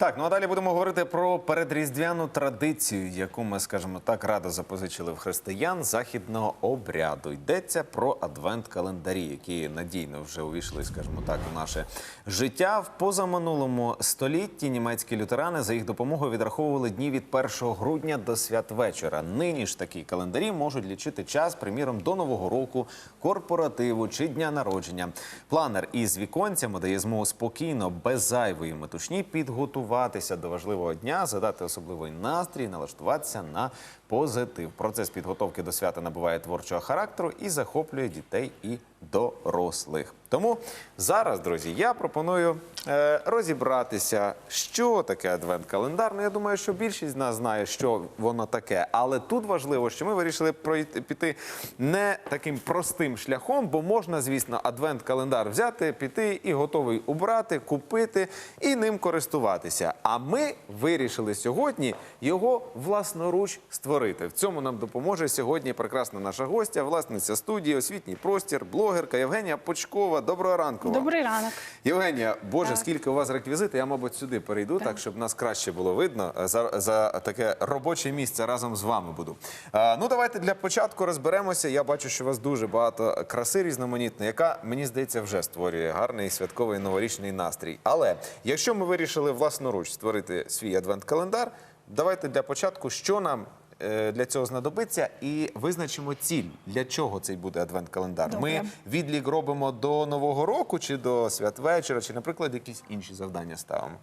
Так, ну а далі будемо говорити про передріздвяну традицію, яку ми, скажімо так, радо запозичили в християн західного обряду. Йдеться про адвент-календарі, які надійно вже увійшли, скажімо так, у наше життя. В позаминулому столітті німецькі лютерани за їх допомогою відраховували дні від 1 грудня до святвечора. Нині ж такі календарі можуть лічити час, приміром, до нового року, корпоративу чи дня народження. Планер із віконцями дає змогу спокійно, без зайвої метушні підготуватися до важливого дня, задати особливий настрій, налаштуватися на позитив. Процес підготовки до свята набуває творчого характеру і захоплює дітей і дорослих. Тому зараз, друзі, я пропоную е, розібратися, що таке адвент-календар. Ну, я думаю, що більшість з нас знає, що воно таке. Але тут важливо, що ми вирішили пройти піти не таким простим шляхом, бо можна, звісно, адвент-календар взяти, піти і готовий убрати, купити і ним користуватися. А ми вирішили сьогодні його власноруч створити. В цьому нам допоможе сьогодні прекрасна наша гостя, власниця студії, освітній простір, блогерка Євгенія Почкова. Доброго ранку. вам. Добрий ранок. Євгенія, Боже, Так. скільки у вас реквізити, я, мабуть, сюди перейду, так, щоб нас краще було видно. За, за таке робоче місце разом з вами буду. А, ну, давайте для початку розберемося. Я бачу, що у вас дуже багато краси різноманітної, яка, мені здається, вже створює гарний святковий новорічний настрій. Але якщо ми вирішили власноруч створити свій адвент-календар, давайте для початку, що нам е, для цього знадобиться, і визначимо ціль, для чого цей буде адвент-календар. Ми відлік робимо до нового року, чи до святвечора, чи, наприклад, якісь інші завдання ставимо.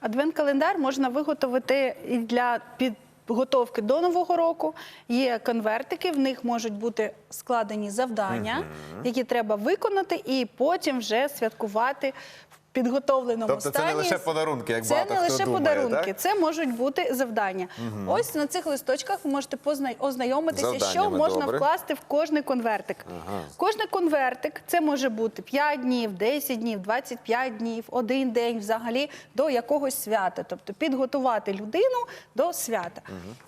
Адвент-календар можна виготовити і для підготовки до нового року. Є конвертики, в них можуть бути складені завдання, які треба виконати, і потім вже святкувати в підготовленому Тобто це стані. не лише подарунки, як це багато не хто лише думає, подарунки, так? це можуть бути завдання. Ось на цих листочках ви можете позна- ознайомитися, що можна добре. вкласти в кожний конвертик. Ага. Кожний конвертик це може бути 5 днів, 10 днів, 25 днів, один день взагалі до якогось свята. Тобто підготувати людину до свята.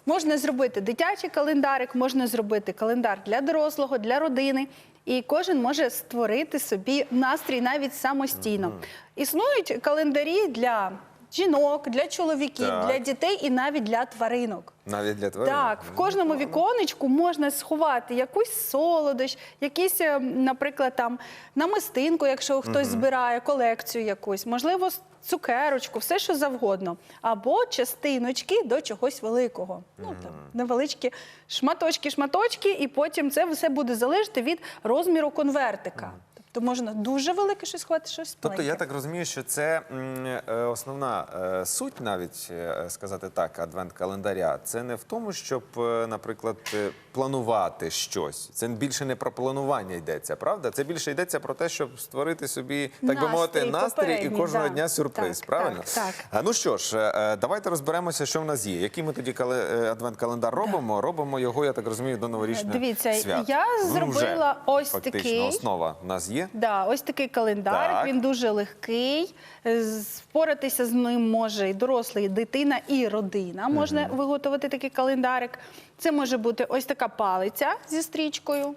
Можна зробити дитячий календарик, можна зробити календар для дорослого, для родини. І кожен може створити собі настрій навіть самостійно. Існують календарі для жінок, для чоловіків, Так. для дітей і навіть для тваринок. Навіть для тварин. Так, в кожному віконечку можна сховати якусь солодощ, якісь, е, наприклад, там намистинку, якщо хтось збирає колекцію якусь, можливо, цукерочку, все що завгодно, або частиночки до чогось великого. Ну там невеличкі шматочки, шматочки, і потім це все буде залежати від розміру конвертика. Тобто можна дуже велике щось сховати, щось Тобто я так розумію, що це м, е, основна е, суть, навіть е, сказати так, адвент-календаря. Це не в тому, щоб, е, наприклад, е, планувати щось. Це більше не про планування йдеться, правда? Це більше йдеться про те, щоб створити собі, так би Настрій мовити, настрій і попередній, кожного да. дня сюрприз. Так, правильно? так, так. А, Ну що ж, е, давайте розберемося, що в нас є. Який ми тоді кале- е, адвент-календар робимо? Робимо його, я так розумію, до новорічного Дивіться, свят. я Ну, вже, зробила ось фактично, такий. основа в нас є. Да, ось такий календарик, Так. він дуже легкий. Е, з- Впоратися з ним може і дорослий, і дитина, і родина. Можна виготовити такий календарик. Це може бути ось така палиця зі стрічкою.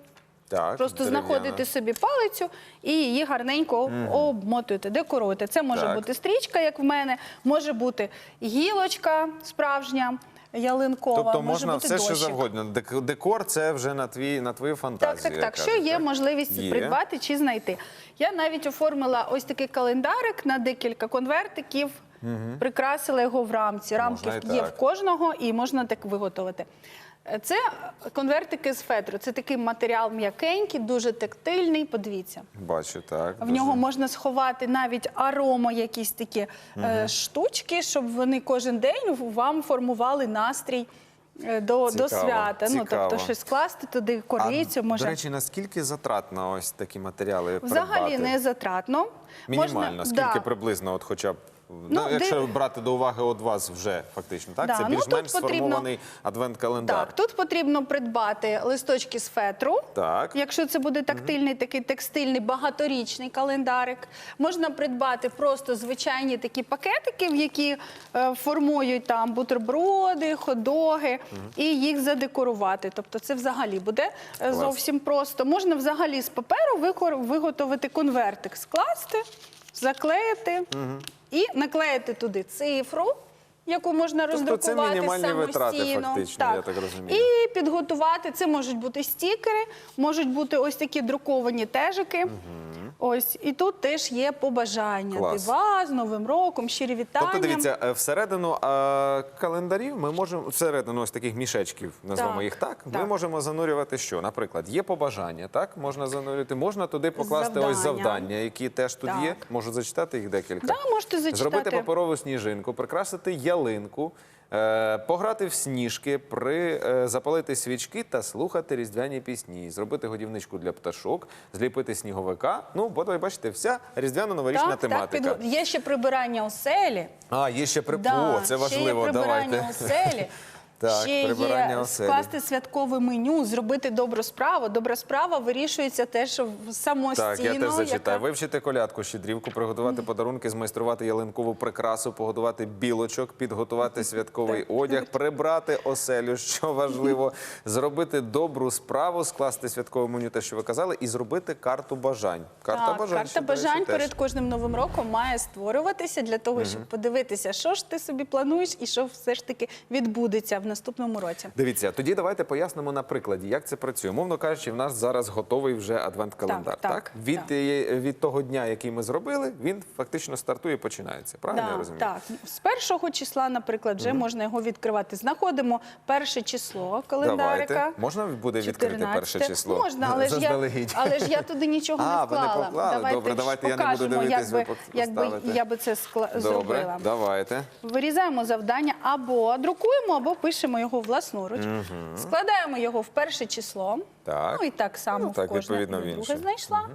Так, Просто дерев'яна. знаходите собі палицю і її гарненько обмотуєте, декоруєте. Це може Так. бути стрічка, як в мене, може бути гілочка справжня, ялинкова, Тобто може можна бути все, що дощик. завгодно. Дек- Декор це вже на твій на твою фантазію. Так, так, як так. Що кажуть, є так? можливість Є. придбати чи знайти. Я навіть оформила ось такий календарик на декілька конвертиків, прикрасила його в рамці. Рамки Можна і є так. в кожного і можна так виготовити. Це конвертики з фетру. Це такий матеріал м'якенький, дуже тактильний. Подивіться. Бачу, так. В нього можна сховати навіть арома, якісь такі е, штучки, щоб вони кожен день вам формували настрій е, до, до Цікаво, свята. Ну, тобто щось скласти туди, корицю, а, може. До речі, наскільки затратно ось такі матеріали Взагалі придбати? не затратно. Мінімально, Можна- скільки да. приблизно, от хоча б. Ну, Ну, якщо див- брати до уваги от вас вже фактично, так? Да, Це ну, більш-менш тут потрібно- сформований адвент-календар. Так, тут потрібно придбати листочки з фетру. Так. Якщо це буде тактильний, такий текстильний багаторічний календарик, можна придбати просто звичайні такі пакетики, в які е, формують там бутерброди, ходоги, і їх задекорувати. Тобто це взагалі буде е, Клас. зовсім просто. Можна взагалі з паперу викор- виготовити конвертик, скласти, заклеїти. І наклеїти туди цифру. Яку можна Тобто це роздрукувати мінімальні витрати, самостійно. так. я так розумію. І підготувати. Це можуть бути стікери, можуть бути ось такі друковані тежики. Ось і тут теж є побажання. Клас. Дива з Новим роком, щирі вітання. Тобто, дивіться, е, всередину е, календарів ми можемо всередину ось таких мішечків, назвемо Так, їх так. Ми можемо занурювати що? Наприклад, є побажання, так можна занурювати. Можна туди покласти ось Завдання. завдання, які теж тут Так. є. Можу зачитати їх декілька. Да, можете зачитати. Зробити паперову сніжинку, прикрасити ялинку. Е, Пограти в сніжки, при е, запалити свічки та слухати різдвяні пісні, зробити годівничку для пташок, зліпити сніговика. Ну, бо ви бачите, вся різдвяно-новорічна так, тематика. Так, під... є ще прибирання оселі. А, є ще при... Да, О, це важливо. Ще є прибирання Давайте. оселі. Так, ще прибирання є оселі. скласти святкове меню, зробити добру справу. Добра справа вирішується теж самостійно. Так, я теж зачитаю. яка- Вивчити колядку, щедрівку, приготувати подарунки, змайструвати ялинкову прикрасу, погодувати білочок, підготувати святковий одяг, прибрати оселю, що важливо, зробити добру справу, скласти святкове меню, те, що ви казали, і зробити карту бажань. Карта так, бажань. карта що, до речі, бажань теж. перед кожним новим роком має створюватися для того, щоб подивитися, що ж ти собі плануєш і що все ж таки відбудеться в наступному році. Дивіться, тоді давайте пояснимо на прикладі, як це працює. Мовно кажучи, в нас зараз готовий вже адвент-календар. Так, так, Від, так. від того дня, який ми зробили, він фактично стартує і починається. Правильно я розумію? так, з першого числа, наприклад, вже можна його відкривати. Знаходимо перше число календарика. Давайте. Можна буде відкрити перше число? Можна, але ж, я, але ж я туди нічого А, не ви не поклали? Давайте Добре, давайте я не буду дивитись, ви як би, як би я би це скла... Добре, зробила. давайте. Вирізаємо завдання або друкуємо, або пишемо його власноруч. Складаємо його в перше число. Так. Ну і так само Ну, в так, кожне відповідно, в інше. друге знайшла.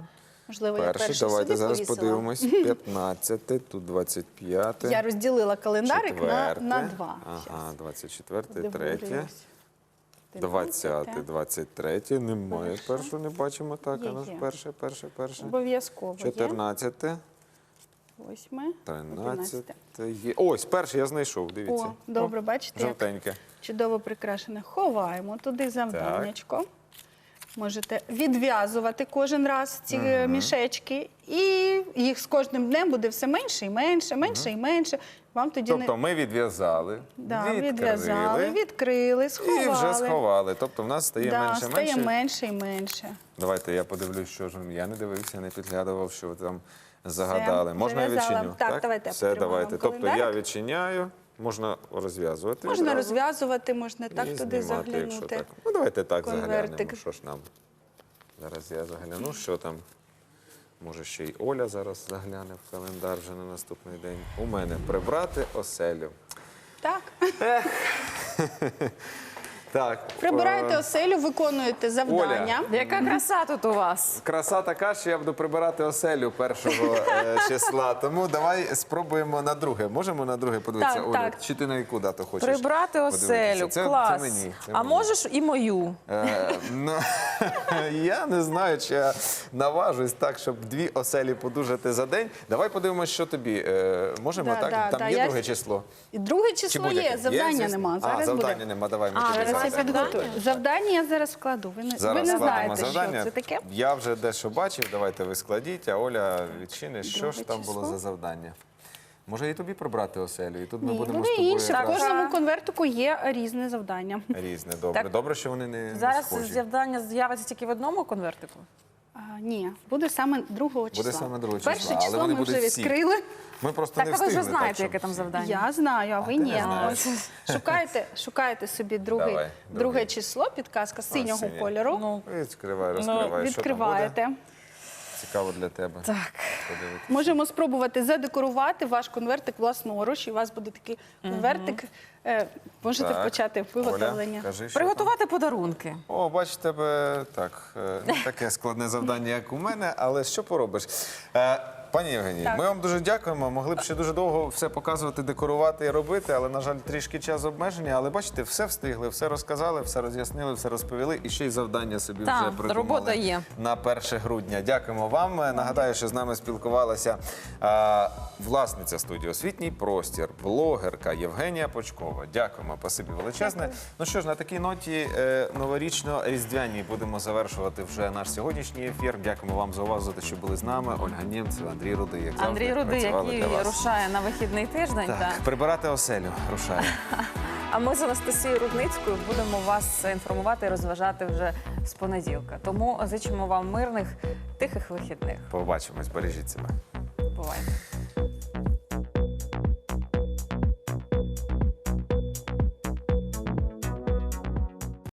Можливо, я Перше, перше давайте собі зараз повісила. подивимось. 15, тут 25. Я розділила календарик на, четверте. на два. Ага, 24, Щас. 3. Дивлюсь. 20, 23. Немає Хорошо. першого, не бачимо. Так, Є, а є. перше, перше, перше. Обов'язково є. 14, Восьме. 13. Є. Ось, перший я знайшов, дивіться. О, добре, бачите, Жовтеньке. чудово прикрашене. Ховаємо туди завданнячко. Можете відв'язувати кожен раз ці е, мішечки, і їх з кожним днем буде все менше і менше, менше і менше. Вам тоді Тобто не ми відв'язали, да, відкрили, відв'язали, відкрили, сховали. і вже сховали. Тобто в нас стає да, менше стає менше. менше і менше. Давайте я подивлюсь, що ж я не дивився, не підглядував, що ви там загадали. Все, можна я зав'язала. відчиню? Так, давайте Все, давайте. вам Тобто я календарик. відчиняю, можна розв'язувати. Можна одразу. розв'язувати, можна так і туди знімати, якщо заглянути. так. Ну давайте так Конвертик. заглянемо. Що ж нам? Зараз я загляну, що там. Може, ще й Оля зараз загляне в календар вже на наступний день. У мене прибрати оселю. Так. Так. Прибираєте е, оселю, виконуєте завдання. Яка краса тут у вас? Краса така, що я буду прибирати оселю першого е, числа. Тому давай спробуємо на друге. Можемо на друге подивитися, Так, так. Чи ти на яку дату хочеш? Прибрати подивитися? оселю, Це, клас. Це мені. Це а мені. можеш і мою. Е, ну, я не знаю, чи я наважусь так, щоб дві оселі подужати за день. Давай подивимося, що тобі. Е, можемо Да, так? да, Там да, є я- друге число. І друге Чи число будь-яке? є, завдання звісно? нема. Зараз а, завдання буде. нема. Давай ми А, тобі зараз Зараз я завдання. я зараз вкладу. Ви не, Зараз ви не складемо знаєте, завдання. що це таке. Я вже дещо бачив. Давайте ви складіть, а Оля відчинить, що Друге ж там було число. за завдання. Може і тобі прибрати оселю, і тут ми Ні, будемо буде з тобою інше. В якраз кожному конвертику є різне завдання. різне. Добре. Так. Добре, що вони не Зараз схожі. завдання з'явиться тільки в одному конвертику. А, ні, буде саме другого числа. Буде саме другого числа, Перше але число вони ми вже всі. відкрили. Ми просто Так, не а ви вже встигли. знаєте, так, яке щоб там всі. завдання. Я знаю, а ви ти не ні. знаєш. Ось Шукайте, шукайте собі друге, Давай, друге другий. число, підказка синього синє. кольору. Ну, Відкривай, розкривай. Що там Відкриваєте. буде? Цікаво для тебе. так. Подивитися. Можемо спробувати задекорувати ваш конвертик власноруч, і у вас буде такий конвертик. Е, можете Так. почати виготовлення. Оля, кажи, що Приготувати подарунки. О, бач, тебе так, е, не таке складне завдання, як у мене, але що поробиш? Е, Пані Євгенії, Так. ми вам дуже дякуємо. Могли б ще дуже довго все показувати, декорувати і робити, але, на жаль, трішки час обмеження. Але бачите, все встигли, все розказали, все роз'яснили, все розповіли. І ще й завдання собі Так, вже придумали робота є. на 1 грудня. Дякуємо вам. Е, Нагадаю, що з нами спілкувалася е, власниця студії Освітній простір, блогерка Євгенія Почкова. Дякуємо, спасибі величезне. Ну що ж, на такій ноті е, новорічно-різдвяній будемо завершувати вже наш сьогоднішній ефір. Дякуємо вам за увагу, за те, що були з нами. Ольга Нємцева, Андрій Рудий, як Андрій завжди, Рудий, працювали який для вас. рушає на вихідний тиждень. Так, та. прибирати оселю рушає. А ми з Анастасією Рудницькою будемо вас інформувати і розважати вже з понеділка. Тому зичимо вам мирних, тихих вихідних. Побачимось, бережіть себе. Бувайте.